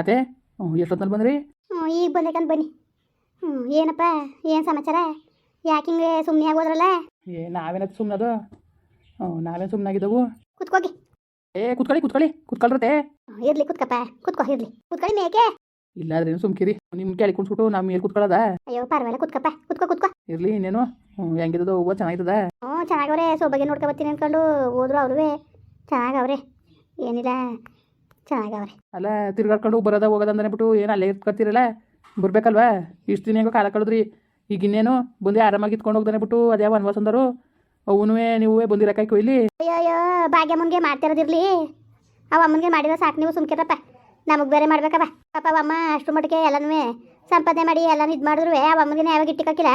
ಅದೇ ಎಷ್ಟೊತ್ತಲ್ಲಿ ಬಂದ್ರಿ? ಹ್ಞೂ ಈಗ ಬಂದೇಕಂತ ಬನ್ನಿ. ಹ್ಞೂ ಏನಪ್ಪ ಏನು ಸಮಾಚಾರ? ಯಾಕೆ ಹಿಂಗೆ ಸುಮ್ಮನೆ ಆಗೋದ್ರಲ್ಲ? ಏ ನಾವೇನ ಸುಮ್ಮನದು ಹ್ಞೂ ನಾವೇನು ಸುಮ್ಮನಾಗಿದ್ದವು ಕುತ್ಕೋಗಿ. ಏ ಕುತ್ಕೊಳ್ಳಿ ಕುತ್ಕೊಳ್ಳಿ ಕುತ್ಕೊಳ್ರತೆ ಇರ್ಲಿ ಕುತ್ಕಪ್ಪ ಕುತ್ಕೋ ಇರ್ಲಿ. ಕುತ್ಕೊಳ್ಳಿ ಮೇಕೆ ಇಲ್ಲಾದ್ರೇನು ಸುಮ್ಕಿರಿ? ನಿಮ್ ಕೇಳಿ ಕುಣ್ಸ್ಬಿಟ್ಟು ನಾವು ಮೇಲೆ ಕುತ್ಕೊಳ್ಳೋದ ಅಯ್ಯೋ ಪರವಾಗಿಲ್ಲ ಕುತ್ಕಪ್ಪ ಕುತ್ಕೋ ಕುತ್ಕೋ. ಇರ್ಲಿ ಇನ್ನೇನು? ಹ್ಞೂ ಹೆಂಗಿದ್ದದು ಹೂವು ಚೆನ್ನಾಗಿದ್ದದ ಹ್ಞೂ ಚೆನ್ನಾಗವ್ರೆ ಸೊಬಗೆ ನೋಡ್ಕೊ ಬರ್ತೀನಿ ಅನ್ಕೊಂಡು ಹೋದ್ರು ಅವ್ರೇ ಚೆನ್ನಾಗವ್ರೆ. ಏನಿಲ್ಲ ಚೆನ್ನಾಗವ್ರೆ. ಅಲ್ಲ ತಿರ್ಗಾಡ್ಕೊಂಡು ಬರೋದ ಹೋಗೋದ ಅಂದ್ಬಿಟ್ಟು ಏನು ಅಲ್ಲೇ ಇರ್ಕೊತೀರಲ್ಲ ಬರ್ಬೇಕಲ್ವಾ? ಇಷ್ಟು ದಿನ ಹೆಂಗೋ ಕಾಲ ಕಳೆದ್ರಿ ಈಗ ಇನ್ನೇನು ಬಂದು ಆರಾಮಾಗಿ ಇತ್ಕೊಂಡು ಹೋಗ್ದಾನೆ ಬಿಟ್ಟು ಅದೇ ವನವಾಸ ಅಂದರು ಅವನು ನೀವೇ ಬಂದಿರಕಾಯ್ಕು ಇಲ್ಲಿ ಅಯ್ಯೋ ಭಾಗ್ಯ ಭಾಗ್ಯಮ್ಮನ್ಗೆ ಮಾಡ್ತಿರೋದಿರ್ಲಿ. ಅವ ಅಮ್ಮನಿಗೆ ಮಾಡಿದ ಸಾಕು ನೀವು ಸುಮ್ಕಿರಪ್ಪ ನಮಗೆ ಬೇರೆ ಮಾಡ್ಬೇಕಪ್ಪ ಪಾಪ ಅಮ್ಮ ಅಷ್ಟು ಮಟ್ಟಿಗೆ ಎಲ್ಲನೂ ಸಂಪಾದನೆ ಮಾಡಿ ಎಲ್ಲನೂ ಇದು ಮಾಡಿದ್ರು ಅವ ಅಮ್ಮನಿಗೆ ಯಾವಾಗ ಇಟ್ಟಿಕ್ಕಿಲ್ಲ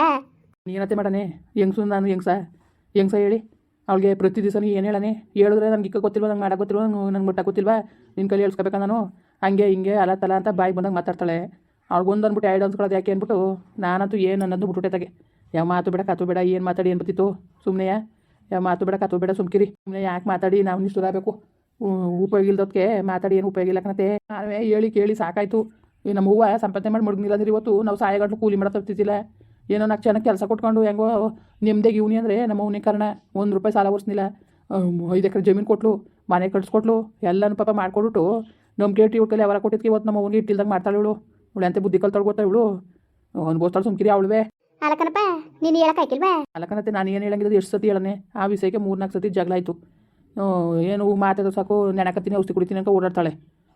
ನೀನತ್ತೆ ಮಾಡನೆ. ಹೆಂಗ್ಸು ನಾನು ಹೆಂಗ್ಸ? ಹೆಂಗ್ಸ ಹೇಳಿ? ಅವಳಿಗೆ ಪ್ರತಿ ದಿವಸ ಏನು ಹೇಳನೆ? ಹೇಳಿದ್ರೆ ನನಗೆ ಇಕ್ಕ ಗೊತ್ತಿಲ್ವ, ನಂಗೆ ಮಾಡಕ್ಕೆ ಗೊತ್ತಿಲ್ವ, ನಂಗೆ ಮುಟ್ಟ ಗೊತ್ತಿಲ್ವಾ? ನಿನ್ನ ಕೈಲಿ ಹೇಳ್ಸ್ಕೊಬೇಕಾ ನಾನು? ಹಂಗೆ, ಹಿಂಗೆ ಅಲ್ಲ ತಲ ಅಂತ ಬಾಯಿ ಬಂದಾಗ ಮಾತಾಡ್ತಾಳೆ. ಅವ್ಳಿಗೊಂದು ಅಂದ್ಬಿಟ್ಟು ಎರಡು ಅನ್ಸ್ಕೊಳ್ಳೋದು ಯಾಕೆ ಅಂದ್ಬಿಟ್ಟು ನಾನಂತೂ ಏನು ಅನ್ನೋದು ಬಿಟ್ಬಿಟ್ಟೆ ತಗೆ ಯಾವ ಮಾತು ಬೇಡ ಕತ್ತು ಬೇಡ, ಏನು ಮಾತಾಡಿ ಏನು ಬರ್ತಿತ್ತು ಸುಮ್ಮನೆ ಯಾವ ಮಾತು ಬೇಡ ಕತ್ತು ಬೇಡ, ಸುಮ್ಕಿರಿ. ಸುಮ್ಮನೆ ಯಾಕೆ ಮಾತಾಡಿ ನಾವು ನಿಷ್ಠುರಾಗಬೇಕು ಉಪಯೋಗ ಇಲ್ದೋದಕ್ಕೆ ಮಾತಾಡಿ ಏನು ಉಪಯೋಗ ಇಲ್ಲ ಕಣತೆ. ನಾವೇ ಹೇಳಿ ಕೇಳಿ ಸಾಕಾಯಿತು. ಈ ನಮ್ಮ ಹೂವು ಸಂಪಾದನೆ ಮಾಡಿ ಮಡಗಿಲ್ಲ ಅಂದ್ರೆ ಇವತ್ತು ನಾವು ಸಾಯಗಂಟ್ಲು ಕೂಲಿ ಮಾಡೋ ತಪ್ತಿದ್ದಿಲ್ಲ ಏನೋ ನಾಲ್ಕು ಚೆನ್ನಾಗಿ ಕೆಲಸ ಕೊಟ್ಕೊಂಡು ಹೆಂಗೋ ನಿಮ್ಮದೇ ಇವನಿ ಅಂದರೆ ನಮ್ಮ ಅವನೇ ಕಾರಣ ಒಂದು ರೂಪಾಯಿ ಸಾಲ ಓಡಿಸ್ನಿಲ್ಲ. ಐದು ಎಕರೆ ಜಮೀನು ಕೊಟ್ಲು ಮನೆ ಕಟ್ಸ್ಕೊಟ್ಲು ಎಲ್ಲನೂ ಪಾಪ ಮಾಡ್ಕೊಟ್ಬಿಟ್ಟು ನಮ್ಮ ಕೇಟಿ ಇವಳು ಯಾವಾಗ ಕೊಟ್ಟಿದ್ಕೆ ಇವತ್ತು ನಮ್ಮ ಅವನಿಗೆ ಇಟ್ಟಿಲ್ದಂಗೆ ಮಾಡ್ತಾಳೆ ಇವಳು. ಇವಳು ಅಂತ ಬುದ್ಧಿ ಕಲ್ ತೊಳ್ಕೊತಾ ಇವಳು. ಅನ್ಬೋಸ್ತಾಳೆ ಸುಮ್ಕಿರಿ ಅವಳುವೆ. ಅಲಕನಪ್ಪ ನೀನು ಹೇಳಕ್ಕಾಯ್ಕಿಲ್ವಾ ಅಲಕನತ್ತೆ ನಾನು ಏನು ಹೇಳಂಗಿದ್ದು ಎಷ್ಟು ಸತಿ ಹೇಳನೆ ಆ ವಿಷಯಕ್ಕೆ ಮೂರ್ನಾಲ್ಕು ಸತಿ ಜಗಳ ಆಯಿತು. ಏನು ಮಾತಾಡೋ ಸಾಕು ನೆನಕತ್ತೀನಿ ಔಷಧಿ ಕುಡಿತೀನಿ ಅಂತ ಓಡಾಡ್ತಾಳೆ.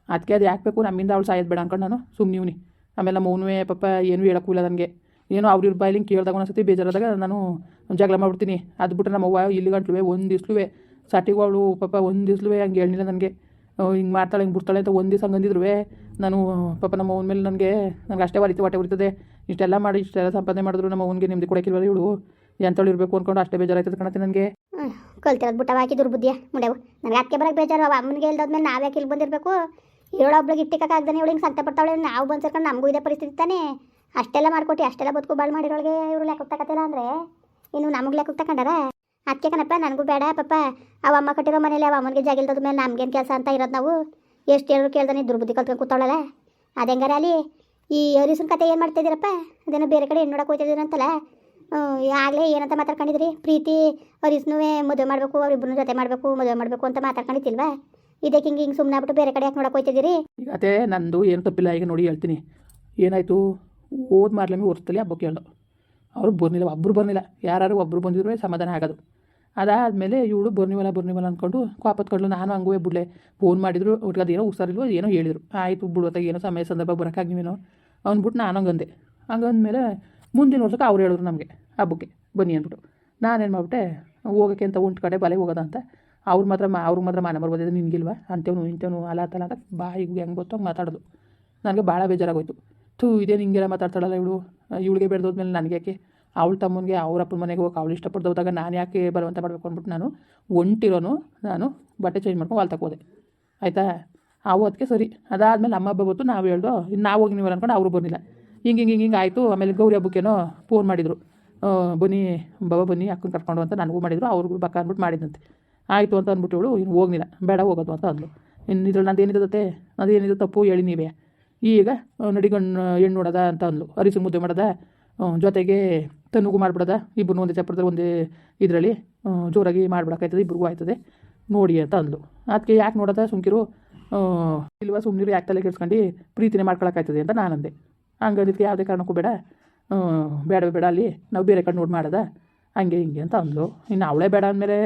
ಅದಕ್ಕೆ ಅದು ಯಾಕೆ ಬೇಕು ನಮ್ಮಿಂದ ಅವಳು ಸಾಯೋದು ಬೇಡ ಅನ್ಕೊಂಡು ನಾನು ಸುಮ್ಮನೆ ಇವನಿ. ಆಮೇಲೆ ನಮ್ಮ ಅವನುವೆ ಪಾಪ ಏನು ಹೇಳಕ್ಕೂ ಇಲ್ಲ ನನಗೆ ಏನೋ ಅವ್ರ ಇವ್ರ ಬಾಯಿಲಿಂಗ್ ಕೇಳಿದಾಗ ಒಂದ್ಸತಿ ಬೇಜಾರಾದಾಗ ನಾನು ಜಗಳ ಮಾಡ್ಬಿಡ್ತೀನಿ. ಅದು ಬಿಟ್ಟರೆ ನಮ್ಮವ್ವ ಇಲ್ಲಿ ಗಂಟ್ಲುವೆ ಒಂದು ದಿವ್ಸಲುವೆ ಸಾಟಿಗೂ ಅವಳು ಪಾಪ ಒಂದು ದಿವ್ಸಲುವೆ ಹಂಗೆ ಹೇಳಿಲ್ಲ ನನಗೆ. ಹಿಂಗೆ ಮಾಡ್ತಾಳೆ, ಹಿಂಗೆ ಬಿಡ್ತಾಳೆ ಅಂತ ಒಂದು ದಿವಸ ನಾನು ಪಾಪ ನಮ್ಮ ಅವನ ಮೇಲೆ ನನಗೆ ನನಗೆ ಅಷ್ಟೇ ಹೊರಿತು ಹೊಟ್ಟೆ ಬರ್ತದೆ ಇಷ್ಟೆಲ್ಲ ಮಾಡಿ, ಇಷ್ಟೆಲ್ಲ ಸಂಪಾದನೆ ಮಾಡಿದ್ರು ನಮ್ಮ ಅವನಿಗೆ ನಿಮ್ದು ಕೊಡೋಕ್ಕಿಲ್ವ ಇವಳು? ಎಂತಳು ಇರಬೇಕು ಅಂದ್ಕೊಂಡು ಅಷ್ಟೇ ಬೇಜಾರಾಯ್ತದೆ ಕಣತ್ತೆ ನನಗೆ. ಕಲ್ತಿರೋದು ಬಿಟ್ಟವ ಹಾಕಿ ದುರ್ಬುದ್ಧಿಯ ಮುಂಡೆವು ನನಗೆ ಅದಕ್ಕೆ ಬರೋಕ್ಕೆ ಬೇಜಾರು ಅವ ಅಮ್ಮನಿಗೆ ಇಲ್ದಾದ್ಮೇಲೆ ನಾವು ಯಾಕೆ ಇಲ್ಲಿ ಬಂದಿರಬೇಕು? ಇವಳೊಬ್ಳಿಗೆ ಇಟ್ಟಿಕ್ಕಾಗ್ದಾನೆ ಇವಳಿಗೆ ಸಂತೆ ಪಡ್ತಾವಳೆ ನಾವು ಬಂದು ಸೇರ್ಕೊಂಡು ನಮಗೂ ಇದೇ ಪರಿಸ್ಥಿತಿ ತಾನೇ? ಅಷ್ಟೆಲ್ಲ ಮಾಡ್ಕೊಟ್ಟು ಅಷ್ಟೆಲ್ಲ ಬದುಕು ಬಾಳು ಮಾಡಿರೋಳಿಗೆ ಇವ್ರು ಲೆಕ್ಕ ತಗತ್ತಿಲ್ಲ ಅಂದರೆ? ಇನ್ನು ನಮಗೆ ಲೆಕ್ಕ ತಗೊಂಡಾರ ಅದಕ್ಕೆ ಕಣಪ್ಪ, ನನಗೂ ಬೇಡ ಪಾಪ ಅವ ಅಮ್ಮ ಕಟ್ಟಿರೋ ಮನೇಲಿ ಅವ ಅಮ್ಮನಿಗೆ ಜಾಗಿಲ್ದದ ಮೇಲೆ ನಮ್ಗೇನು ಕೆಲಸ ಅಂತ ಇರೋದು ನಾವು. ಎಷ್ಟು ಹೇಳಿದ್ರು ಕೇಳ್ದಾನೆ ದುರ್ಬುದ್ಧಿ ಕಲ್ತ್ಕೊಂಡು ಕೂತಾಳಲ್ಲ ಅದು ಹೆಂಗಾರ ಅಲ್ಲಿ ಈ ಹರಿಸನ ಕತೆ ಏನು ಮಾಡ್ತಿದ್ದೀರಪ್ಪ? ಅದೇನೋ ಬೇರೆ ಕಡೆ ಹೆಣ್ಣು ನೋಡಕ್ಕೆ ಹೋಗ್ತಿದ್ದೀರಂತಲ್ಲ ಆಗಲೇ ಏನಂತ ಮಾತಾಡ್ಕೊಂಡಿದ್ರಿ? ಪ್ರೀತಿ ಹರಿಸ್ನೂ ಮದುವೆ ಮಾಡಬೇಕು ಅವ್ರಿಬ್ರು ಜೊತೆ ಮಾಡಬೇಕು, ಮದುವೆ ಮಾಡಬೇಕು ಅಂತ ಮಾತಾಡ್ಕೊಂಡಿತ್ತಿಲ್ವಾ ಇದಕ್ಕೆ ಹಿಂಗೆ ಹಿಂಗೆ ಸುಮ್ಮನೆ ಬಿಟ್ಟು ಬೇರೆ ಕಡೆ ಯಾಕೆ ನೋಡಕ್ಕೆ ಹೋಗ್ತಿದ್ದೀರಿ ಅದೇ ನಂದು ಏನು ತಪ್ಪಿಲ್ಲ, ಈಗ ನೋಡಿ ಹೇಳ್ತೀನಿ. ಏನಾಯಿತು? ಓದ್ ಮಾಡ್ಲಮ್ಮಿ ಹೊರ್ತಲಿ ಹಬ್ಬಕ್ಕೆ ಹೇಳ್ದು. ಅವರು ಬರ್ನಿಲ್ಲ ಒಬ್ಬರು ಬರ್ನಿಲ್ಲ. ಯಾರು ಒಬ್ಬರು ಬಂದಿದ್ರು ಸಮಾಧಾನ ಆಗೋದು. ಅದಾದಮೇಲೆ ಇವಳು ಬರ್ನಿವಲ್ಲ ಬರ್ನಿವಲ್ಲ ಅಂದ್ಕೊಂಡು ಕಾಪತ್ಕೊಂಡು ನಾನು ಹಂಗೂ ಬಿಡ್ಲೆ ಫೋನ್ ಮಾಡಿದ್ರು ಒಟ್ಟಿಗೆ ಅದೇನೋ ಹುಷಾರಿಲ್ವೋ ಏನೋ ಹೇಳಿದ್ರು. ಆಯಿತು ಬಿಡುವತ್ತಾಗ ಏನೋ ಸಮಯ ಸಂದರ್ಭ ಬರೋಕ್ಕಾಗಿವೇನೋ ಅವ್ನ್ಬಿಟ್ಟು ನಾನು ಹಂಗಂದೆ. ಹಂಗಂದ್ಮೇಲೆ ಮುಂದಿನ ವರ್ಷಕ್ಕೆ ಅವ್ರು ಹೇಳಿದ್ರು ನಮಗೆ ಹಬ್ಬಕ್ಕೆ, ಬನ್ನಿ ಅಂದ್ಬಿಟ್ಟು. ನಾನೇನು ಮಾಡ್ಬಿಟ್ಟೆ, ಹೋಗೋಕ್ಕೆ ಅಂತ ಉಂಟು ಕಡೆ, ಬಲೆ ಹೋಗೋದ ಅಂತ. ಅವ್ರು ಮಾತ್ರ ಮಾ, ಅವ್ರು ಮಾತ್ರ ಮಾನ ಬರ್ಬೋದಿದೆ ನಿನಗಿಲ್ವ? ಅಂತೇವನು ಇಂಥವ್ನು ಅಲ್ಲ ತಲ ಅಂತ ಬಾಯಿಗೆ ಹೆಂಗೆ ಗೊತ್ತೋ ಮಾತಾಡೋದು. ನನಗೆ ಭಾಳ ಬೇಜಾರಾಗೋಯ್ತು. ಥೂ ಇದೇನು ಹಿಂಗೆಲ್ಲ ಮಾತಾಡ್ತಾಳಲ್ಲ ಇವಳು. ಇವಳಿಗೆ ನನಗೆ ಯಾಕೆ? ಅವಳ ತಮ್ಮನಿಗೆ, ಅವ್ರ ಅಪ್ಪನ ಮನೆಗೆ ಹೋಗಿ ಅವಳು ಇಷ್ಟಪಡ್ದೋದಾಗ ನಾನು ಯಾಕೆ ಬರುವಂತ ಮಾಡಬೇಕು ಅಂದ್ಬಿಟ್ಟು ನಾನು ಒಂಟಿರೋನು ನಾನು ಬಟ್ಟೆ ಚೇಂಜ್ ಮಾಡ್ಕೊಂಡು ಅಲ್ಲಿ ಹೋದೆ ಆಯಿತಾ? ಅವತ್ತಿಗೆ ಸರಿ. ಅದಾದಮೇಲೆ ಅಮ್ಮ ಹಬ್ಬ ಗೊತ್ತು ನಾವು ಹೇಳ್ದು ಇನ್ನು ನಾವು ಹೋಗಿ ನೀವು ಅಂದ್ಕೊಂಡು ಅವರು ಬಂದಿಲ್ಲ ಹಿಂಗೆ ಹಿಂಗೆ ಹಿಂಗೆ ಆಯಿತು. ಆಮೇಲೆ ಗೌರಿ ಹಬ್ಬಕ್ಕೇನೋ ಫೋನ್ ಮಾಡಿದರು. ಬನ್ನಿ ಬಾಬಾ ಬನ್ನಿ, ಅಕ್ಕನ ಕರ್ಕೊಂಡು ಅಂತ ನನಗೂ ಮಾಡಿದರು. ಅವ್ರಿಗೂ ಬಕ್ಕ ಅಂದ್ಬಿಟ್ಟು ಮಾಡಿದಂತೆ ಆಯಿತು ಅಂತ ಅಂದ್ಬಿಟ್ಟು ಇವಳು ಇನ್ನು ಹೋಗ್ಲಿಲ್ಲ. ಬೇಡ ಹೋಗೋದು ಅಂತ ಅಂದ್ಲು. ಇನ್ನು ಇದ್ರಲ್ಲಿ ನಂದು ಏನಿದತ್ತೆ ನಂದು ಏನಿದೆ ತಪ್ಪು ಹೇಳಿ ನೀವೇ. ಈಗ ನಡಿಗಣ್ಣು ಹೆಣ್ಣು ನೋಡದ ಅಂತ ಅಂದ್ಲು. ಅರಿಸು ಮುದ್ದೆ ಮಾಡೋದ ಜೊತೆಗೆ ತನ್ನುಗೂ ಮಾಡಿಬಿಡದ. ಇಬ್ಬರು ಒಂದೇ ಚಪ್ಪರದಲ್ಲಿ ಒಂದೇ ಇದರಲ್ಲಿ ಜೋರಾಗಿ ಮಾಡ್ಬಿಡೋಕ್ಕಾಯ್ತದೆ, ಇಬ್ರಿಗೂ ಆಯ್ತದೆ. ನೋಡಿ ಅಂತ ಅಂದ್ಲು. ಅದಕ್ಕೆ ಯಾಕೆ ನೋಡದ ಸುಮ್ಕಿರು ಇಲ್ವಾ ಸುಮ್ಮನಿರು ಯಾಕೆ ತಲೆ ಕೆಡ್ಸ್ಕೊಂಡು ಪ್ರೀತಿನೇ ಮಾಡ್ಕೊಳಕ್ಕಾಯ್ತದೆ ಅಂತ ನಾನು ಅಂದೆ ಹಂಗಂದಿದ್ಕೆ ಯಾವುದೇ ಕಾರಣಕ್ಕೂ ಬೇಡ. ಬೇಡವೇ ಬೇಡ ಅಲ್ಲಿ, ನಾವು ಬೇರೆ ಕಡೆ ನೋಡಿ ಮಾಡೋದ. ಹಂಗೆ ಹಿಂಗೆ ಅಂತ ಅಂದ್ಲು. ಇನ್ನು ಅವಳೇ ಬೇಡ ಅಂದಮೇಲೆ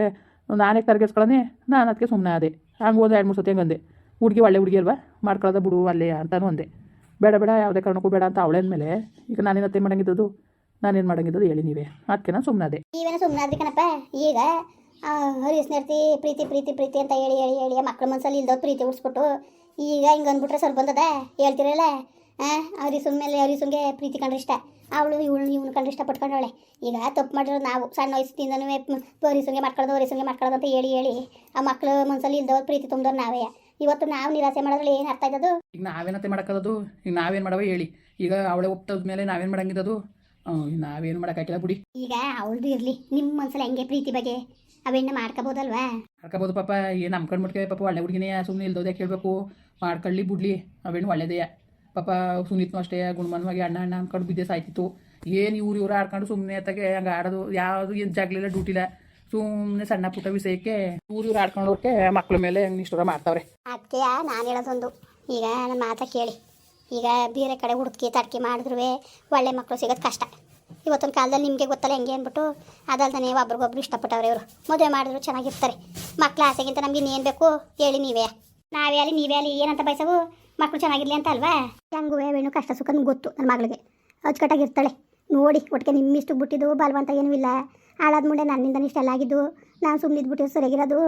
ನಾನೇ ತರಗೆಡ್ಸ್ಕೊಳ್ಳೋನೆ ನಾನು ಅದಕ್ಕೆ ಸುಮ್ಮನೆ ಅದೇ ಹಂಗೆ ಒಂದು ಎರಡು ಮೂರು ಸತಿ ಹಂಗಂದೆ. ಹುಡುಗಿ ಒಳ್ಳೆ ಹುಡುಗಿ ಅಲ್ವಾ? ಮಾಡ್ಕೊಳ್ಳೋದ ಬಿಡು ಅಲ್ಲೇ ಅಂತಾನು ಅಂದೆ. ಬೇಡ ಬೇಡ, ಯಾವುದೇ ಕಾರಣಕ್ಕೂ ಬೇಡ ಅಂತ ಅವಳೇ ಅಂದಮೇಲೆ, ಈಗ ನಾನೇನತ್ತೆ ಮಾಡಂಗಿದ್ದದು? ನಾನೇನು ಮಾಡಂಗಿದ್ದದು? ಹೇಳಿ ನೀವೇ. ಅದಕ್ಕೆ ನಾನು ಸುಮ್ಮನೆ ಅದೇ. ನೀವೇನೋ ಸುಮ್ಮನೆ ಆದ್ರಿ ಕಣಪ್ಪ? ಈಗ ಹೊರಿಸ್ನಿರ್ತಿ ಪ್ರೀತಿ ಪ್ರೀತಿ ಪ್ರೀತಿ ಅಂತ ಹೇಳಿ ಹೇಳಿ ಹೇಳಿ ಮಕ್ಳ ಮನಸ್ಸಲ್ಲಿ ಇಲ್ದೋ ಪ್ರೀತಿ ಉಡ್ಸ್ಬಿಟ್ಟು, ಈಗ ಹಿಂಗೆ ಅಂದ್ಬಿಟ್ರೆ ಸ್ವಲ್ಪ ಬಂದದ ಹೇಳ್ತಿರಲ್ಲ? ಹಾಂ ಅವ್ರಿಗೆ ಸುಮ್ಮನೆ ಅವ್ರಿಗೆ ಸುಮ್ಮನೆ ಪ್ರೀತಿ ಕಂಡ್ರೆ ಇಷ್ಟ. ಅವಳು, ಇವಳು ಇವನು ಕಂಡ್ರೆ ಇಷ್ಟ ಪಟ್ಕೊಂಡವಳೆ ಈಗ ತಪ್ಪು ಮಾಡಿರೋದು ನಾವು. ಸಣ್ಣ ವಯಸ್ಸಿನಿಂದನೂ ಹರಿಸುನ್ಗೆ ಮಾಡ್ಕೊಳ್ಳೋದು ಹರಿಸುನ್ಗೆ ಮಾಡ್ಕೊಳ್ಳೋದು ಅಂತ ಹೇಳಿ ಹೇಳಿ, ಆ ಮಕ್ಳು ಮನಸ್ಸಲ್ಲಿ ಇಲ್ದವ್ರು ಪ್ರೀತಿ ತುಂಬಿದವ್ರು ನಾವೇ. ಇವತ್ತು ನಾವು ನಿರಾಸೆ ಮಾಡೋದ್ರಲ್ಲಿ ಏನು ಅರ್ಥ ಇದ್ದದು ಈಗ ನಾವೇನತ್ತೆ ಮಾಡೋಕ್ಕದು ಈಗ ನಾವೇನು ಮಾಡವ ಹೇಳಿ. ಈಗ ಅವಳೆ ಒಪ್ತದ ಮೇಲೆ ನಾವೇನು ಮಾಡಂಗಿದ್ದದು ನಾವೇನು ಮಾಡೋಕ್ಕಾಗಿಲ್ಲ ಬಿಡಿ. ಈಗ ಅವಳದು ಇರ್ಲಿ. ನಿಮ್ಮ ಮನ್ಸಲ್ಲಿ ಹೆಂಗೆ ಪ್ರೀತಿ ಬಗ್ಗೆ? ಅವೆಣ್ಣ ಮಾಡ್ಕೋಬೋದಲ್ವಾ? ಮಾಡ್ಕೋಬಹುದು ಪಾಪ. ಏನ್ ನಮ್ಮ ಮುಟ್ಕೆ ಪಾಪ. ಒಳ್ಳೆ ಹುಡುಗಿನೇ ಸುಮ್ಮನೆ ಇಲ್ದೋದೆ ಕೇಳಬೇಕು. ಮಾಡ್ಕೊಳ್ಳಿ ಬಿಡ್ಲಿ. ಅವೇನು ಒಳ್ಳೇದೇ ಪಾಪ ಸುನೀತ್ನು ಅಷ್ಟೇ ಗುಣಮನ್ವಾಗಿ ಅಣ್ಣ ಅಣ್ಣ ಅನ್ಕೊಂಡು ಬಿದ್ದೆ ಸಾಯ್ತಿತ್ತು. ಏನು ಇವ್ರು ಇವ್ರು ಆಡ್ಕೊಂಡು ಸುಮ್ಮನೆ ಅತ್ತಾಗೆ ಹಂಗೆ ಆಡೋದು? ಯಾವುದು ಏನು ಜಾಗಲಿಲ್ಲ ಡ್ಯೂಟಿಲ್ಲ ಸುಮ್ಮನೆ ಸಣ್ಣ ಪುಟ್ಟ ವಿಷಯಕ್ಕೆ ಊರು ಇವ್ರು ಮಕ್ಳ ಮೇಲೆ ನಿಷ್ಠುರ ಮಾಡ್ತಾವ್ರೆ. ಅದಕ್ಕೆ ನಾನು ಹೇಳೋದೊಂದು. ಈಗ ನನ್ನ ಮಾತ ಕೇಳಿ. ಈಗ ಬೇರೆ ಕಡೆ ಹುಡುಕಿ ತಡ್ಕಿ ಮಾಡಿದ್ರು ಒಳ್ಳೆ ಮಕ್ಕಳು ಸಿಗೋದು ಕಷ್ಟ. ಇವತ್ತೊಂದು ಕಾಲದಲ್ಲಿ ನಿಮಗೆ ಗೊತ್ತಲ್ಲ ಹೆಂಗೆ ಅಂದ್ಬಿಟ್ಟು ಅದಲ್ದೇ ಒಬ್ರಿಗೊಬ್ರು ಇಷ್ಟಪಟ್ಟವ್ರೆ ಇವರು. ಮದುವೆ ಮಾಡಿದ್ರು ಚೆನ್ನಾಗಿರ್ತಾರೆ. ಮಕ್ಳು ಆಸೆಗಿಂತ ನಮ್ಗೆ ಇನ್ನೇನು ಬೇಕು ಹೇಳಿ ನೀವೇ. ನಾವೇ ಅಲ್ಲಿ, ನೀವೇ ಅಲ್ಲಿ, ಏನಂತ ಬಯಸವು? ಮಕ್ಕಳು ಚೆನ್ನಾಗಿರ್ಲಿ ಅಂತ ಅಲ್ವಾ? ಹೆಂಗು ಏನು ಕಷ್ಟ ಸುಖ ಗೊತ್ತು ನನ್ನ ಮಗಳಿಗೆ. ಅಚ್ಚುಕಟ್ಟಾಗಿರ್ತಾಳೆ ನೋಡಿ, ಒಟ್ಟಿಗೆ ನಿಮ್ಮಿಷ್ಟು ಬಿಟ್ಟಿದ್ದು ಬಲವಂತ ಏನೂ ಇಲ್ಲ. ಹಾಳಾದ ಮುಂದೆ ನನ್ನಿಂದ ಇಷ್ಟೆಲ್ಲ ಆಗಿದ್ದು ನಾನು ಸುಮ್ಮನೆ ಇದ್ಬಿಟ್ಟು ಸರಿಯಾಗಿರೋದು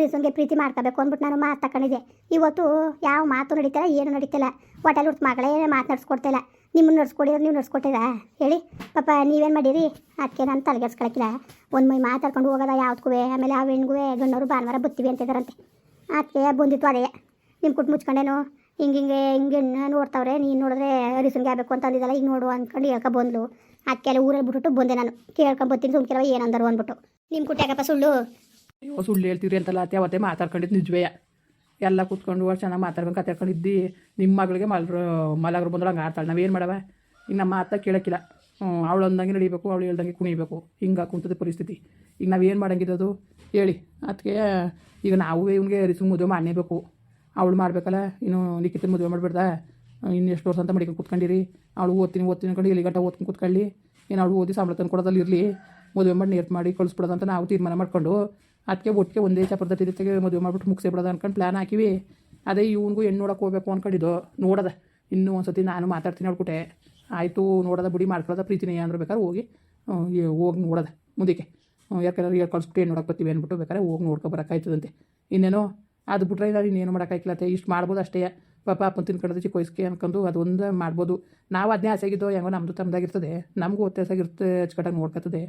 ರೀಸನ್ಗೆ ಪ್ರೀತಿ ಮಾಡ್ಕೋಬೇಕು ಅಂದ್ಬಿಟ್ಟು ನಾನು ಮಾತು ತಗೊಂಡಿದ್ದೆ ಇವತ್ತು ಯಾವ ಮಾತು ನಡೀತಿಲ್ಲ ಏನು ನಡೀತಿಲ್ಲ ಹೋಟೆಲ್ ಹುಡ್ತು ಮಗಳೇ ಮಾತು ನಡ್ಸ್ಕೊಡ್ತಿಲ್ಲ ನಿಮ್ಮನ್ನು ನಡ್ಸ್ಕೊಡಿದ್ರೆ ನೀವು ನಡ್ಸ್ಕೊಟ್ಟಿರಾ? ಹೇಳಿ. ಪಾಪ ನೀವೇನು ಮಾಡಿರಿ? ಅದಕ್ಕೆ ನಾನು ತಲೆಗೆಡ್ಸ್ಕೊಳಕ್ಕಿಲ್ಲ ಒಂದು ಮೈ ಮಾತಾಡ್ಕೊಂಡು ಹೋಗೋದ ಯಾವ್ದಕ್ಕೂ ಆಮೇಲೆ ಆ ಹೆಣ್ಗುವೆ ಗಣ್ಣವರು ಭಾನುವಾರ ಬತ್ತೀವಿ ಅಂತಿದ್ದಾರಂತೆ ಅದಕ್ಕೆ ಬಂದಿತ್ತು ಅದೇ. ನಿಮ್ಮ ಕುಟ್ ಮುಚ್ಕೊಂಡೇನು? ಹಿಂಗೆ ಹಿಂಗೆ ಹಿಂಗೆ ನೋಡ್ತಾವ್ರೆ, ನೀನು ನೋಡಿದ್ರೆ ರೀಸನ್ಗೆ ಆಗಬೇಕು ಅಂತ ಅಂದಿದ್ದಲ್ಲ ಈಗ ನೋಡು ಅಂದ್ಕೊಂಡು ಹೇಳ್ಕೊ ಬಂದ್ಲು. ಅದಕ್ಕೆಲ್ಲ ಊರಲ್ಲಿ ಬಿಟ್ಬಿಟ್ಟು ಬಂದೆ ನಾನು. ಕೇಳ್ಕೊಂಡು ಬರ್ತೀನಿ, ಸುಮ್ಕಿರವ, ಏನಂದರು ಅಂದ್ಬಿಟ್ಟು. ನಿಮ್ಮ ಕುಟ್ಟಾಗಪ್ಪ ಸುಳ್ಳು? ಅಯ್ಯೋ, ಸುಳ್ಳು ಹೇಳ್ತೀರಿ ಅಂತಲ್ಲ, ಅತ್ತೆ, ಅವತ್ತೇ ಮಾತಾಡ್ಕೊಂಡಿದ್ದು ನಿಜವೇ. ಎಲ್ಲ ಕೂತ್ಕೊಂಡು ಚೆನ್ನಾಗಿ ಮಾತಾಡ್ಕೊಂಡು ಕತ್ತಾಡ್ಕೊಂಡಿದ್ದು ನಿಮ್ಮ ಮಗಳಿಗೆ ಮಲ್ರು, ಮಲಗರು ಬಂದ್ರೆ ಹಂಗೆ ಆಡ್ತಾಳೆ. ನಾವೇನು ಮಾಡವ? ಈಗ ನಮ್ಮ ಅತ್ತ ಕೇಳೋಕ್ಕಿಲ್ಲ ಅವಳು ಅಂದಂಗೆ ನಡಿಬೇಕು, ಅವಳು ಹೇಳ್ದಂಗೆ ಕುಣಿಬೇಕು. ಹಿಂಗೆ ಕುಂತದ ಪರಿಸ್ಥಿತಿ. ಈಗ ನಾವೇನು ಮಾಡೋಂಗಿದ್ದದು ಹೇಳಿ. ಅದಕ್ಕೆ ಈಗ ನಾವು ಇವನಿಗೆ ರಿಸು ಮದುವೆ ಮಾಡಲೇಬೇಕು. ಅವಳು ಮಾಡಬೇಕಲ್ಲ, ಇನ್ನು ನಿಖಿತ ಮದುವೆ ಮಾಡಬೇಡ್ದ? ಇನ್ನು ಎಷ್ಟು ವರ್ಷ ಅಂತ ಮಡಿಕೊಂಡು ಕೂತ್ಕೊಂಡಿರಿ? ಅವಳು ಓದ್ತೀನಿ ಓದ್ತೀನಿ ಕಂಡು ಇಲ್ಲಿ ಗಂಟ ಓದ್ಕೊಂಡು ಕೂತ್ಕೊಳ್ಳಿ. ಏನು ಅವಳು ಓದಿ ಸಂಬಳ ತಂದು ಕೊಡೋದಲ್ಲಿ ಇರಲಿ. ಮದುವೆ ಮಾಡಿ ನೇರ್ ಮಾಡಿ ಕಳಿಸ್ಬಿಡೋದಂತ ನಾವು ತೀರ್ಮಾನ ಮಾಡಿಕೊಂಡು ಅದಕ್ಕೆ ಒಟ್ಟಿಗೆ ಒಂದೇ ಚಪ್ರದ ತೆಗೆ ಮದುವೆ ಮಾಡಿಬಿಟ್ಟು ಮುಗಿಸೇ ಬಿಡೋದು ಅನ್ಕೊಂಡು ಪ್ಲ್ಯಾನ್ ಹಾಕಿವಿ. ಅದೇ ಇವನಿಗೂ ಹೆಣ್ಣು ನೋಡಕ್ಕೆ ಹೋಗ್ಬೇಕು ಅಂದ್ಕೊಂಡಿದ್ದು ನೋಡೋದ. ಇನ್ನೂ ಒಂದು ಸತಿ ನಾನು ಮಾತಾಡ್ತೀನಿ ಹೇಳ್ಬಿಟ್ಟೆ ಆಯಿತು, ನೋಡೋದ ಬಿಡಿ, ಮಾಡ್ಕೊಳ್ಳೋದ ಪ್ರೀತಿನೇ ಅಂದ್ರೆ ಬೇಕಾದ್ರೆ ಹೋಗಿ ಹೋಗಿ ನೋಡೋದ ಮುಂದಕ್ಕೆ. ಯಾಕಂದ್ರೆ ಈಗ ಕಳಿಸ್ಬಿಟ್ಟು ಏನು ನೋಡಕ್ಕೆ ಬರ್ತೀವಿ ಅಂದ್ಬಿಟ್ಟು ಬೇಕಾದ್ರೆ ಹೋಗಿ ನೋಡ್ಕೊ ಬರೋಕ್ಕಾಯ್ತದಂತೆ ಇನ್ನೇನೋ, ಅದು ಬಿಟ್ರೆ ನಾನು ಇನ್ನೇನು ಮಾಡೋಕ್ಕಾಯ್ಕಿಲ್ಲತ್ತೆ ಇಷ್ಟು ಮಾಡ್ಬೋದು ಅಷ್ಟೇ. ಪಾಪ ಅಪ್ಪನ ಚಿಕ್ಕ ವಯಸ್ಸಿಗೆ ಅನ್ಕೊಂಡು ಅದೊಂದು ಮಾಡ್ಬೋದು. ನಾವು ಅದನ್ನೇ ಆಸೆಗಿದ್ದೋ ಹೆಂಗೋ ನಮ್ಮದು ತಮ್ಮದಾಗಿರ್ತದೆ ನಮಗೂ ವ್ಯತ್ಯಾಸಾಗಿರುತ್ತೆ ಅಚ್ಚುಕಟ್ಟಾಗಿ ನೋಡ್ಕೊತದೆ.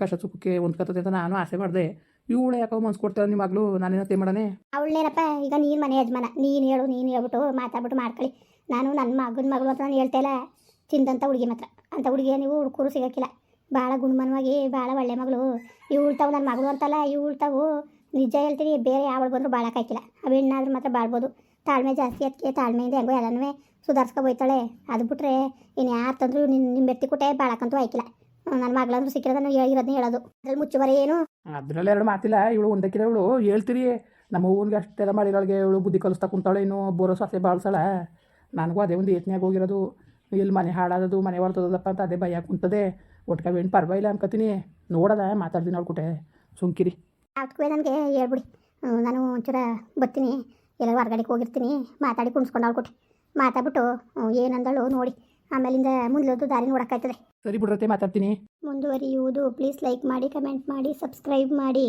ಕಷ್ಟ ಸುಖಕ್ಕೆ ಹೊಂದ್ಕೊತದೆ ಅಂತ ನಾನು ಆಸೆ ಮಾಡಿದೆ. ಇವಳು ಯಾಕೋ ಮನ್ಸು ಕೊಡ್ತಾಳೆ ನಿಮ್ಮ ಮಗಳು? ತೇ ಮಾಡೋಣ? ಅವಳೇನಪ್ಪ, ಈಗ ನೀನು ಮನೆ ಯಜಮಾನ. ನೀನು ಹೇಳು, ನೀನು ಹೇಳ್ಬಿಟ್ಟು ಮಾತಾಡ್ಬಿಟ್ಟು ಮಾಡ್ಕೊಳ್ಳಿ. ನಾನು ನನ್ನ ಮಗನ ಮಗಳು ಅಂತ ನಾನು ಹೇಳ್ತಾ ಇಲ್ಲ. ತಿಂದಂಥ ಹುಡುಗಿ ಮಾತ್ರ. ಅಂಥ ಹುಡುಗಿ ನೀವು ಹುಡುಕರು ಸಿಗೋಕ್ಕಿಲ್ಲ. ಭಾಳ ಗುಣಮನವಾಗಿ ಭಾಳ ಒಳ್ಳೆ ಮಗಳು. ಇವು ಉಳ್ತಾವೆ ನನ್ನ ಮಗಳು ಅಂತಲ್ಲ ಇವು ಉಳ್ತಾವು ನಿಜ ಹೇಳ್ತೀನಿ, ಬೇರೆ ಯಾವಳು ಬಂದರೂ ಬಾಳಕ್ಕಾಯ್ಕಿಲ್ಲ ಅವು ಹೆಣ್ಣಾದ್ರೂ ಮಾತ್ರ ಬಾಳ್ಬೋದು. ತಾಳ್ಮೆ ಜಾಸ್ತಿ ಅದಕ್ಕೆ ತಾಳ್ಮೆಯಿಂದ ಹೆಂಗೋ ಎಲ್ಲನೂ ಸುಧಾರ್ಸ್ಕೊ ಬೋಯ್ತಾಳೆ ಅದು ಬಿಟ್ರೆ ಇನ್ನು ಯಾರು ತಂದ್ರು ನಿನ್ನ ನಿಮ್ಮ ಬೆಟ್ಟಿ ಕೊಟ್ಟೆ ಬಾಳಕ್ಕಂತೂ ಆಯ್ಕಿಲ್ಲ. ನನ್ನ ಮಗಳಂದ್ರೂ ಸಿಕ್ಕಿರೋದನ್ನ ಹೇಳಿರೋದನ್ನ ಹೇಳೋದು. ಅದ್ರಲ್ಲಿ ಮುಚ್ಚುವರೆ ಏನು? ಅದರಲ್ಲಿ ಎರಡು ಮಾತಿಲ್ಲ ಇವಳು ಒಂದಕ್ಕಿರ ಇವಳು. ಹೇಳ್ತೀರಿ ನಮ್ಮ ಹೂವನ್ಗೆ ಅಷ್ಟೆಲ್ಲ ಮಾಡಿರೋಳಿಗೆ ಇವಳು ಬುದ್ಧಿ ಕಲಿಸ್ತಾ ಕುಂತಾಳೆ ಇನ್ನು ಬೋರೋ ಸೊಸೆ ಬಾಳ್ಸಳ. ನನಗೂ ಅದೇ ಒಂದು ಯತ್ನಾಗ ಹೋಗಿರೋದು. ಇಲ್ಲಿ ಮನೆ ಹಾಳಾದದು ಮನೆ ಹೊರ್ತದಪ್ಪ ಅಂತ ಅದೇ ಭಯ ಕುಂತದೆ. ಒಟ್ಕ ಏನು ಪರವಾಗಿಲ್ಲ ಅನ್ಕೋತೀನಿ. ನೋಡದ ಮಾತಾಡ್ತೀನಿ ನೋಡ್ಕೊಟ್ಟೆ ಸುಂಕಿರಿ ಅದಕ್ಕೆ ನನಗೆ ಹೇಳ್ಬಿಡಿ. ನಾನು ಒಂಚೂರ ಬರ್ತೀನಿ. ಎಲ್ಲ ಹೊರ್ಗಡೆಗೆ ಹೋಗಿರ್ತೀನಿ. ಮಾತಾಡಿ ಕುಣಿಸ್ಕೊಂಡು ಅವ್ಕೊಟ್ಟೆ ಮಾತಾಡ್ಬಿಟ್ಟು ಹ್ಮ್, ಏನಂದಳು ನೋಡಿ. ಆಮೇಲಿಂದ ಮುಂದೋದು ದಾರಿ ನೋಡೋಕ್ಕಾಯ್ತದೆ. ಸರಿ ಬಿಡ್ರತೆ ಮಾತಾಡ್ತೀನಿ. ಮುಂದುವರಿಯುವುದು. ಪ್ಲೀಸ್ ಲೈಕ್ ಮಾಡಿ ಕಮೆಂಟ್ ಮಾಡಿ ಸಬ್ಸ್ಕ್ರೈಬ್ ಮಾಡಿ.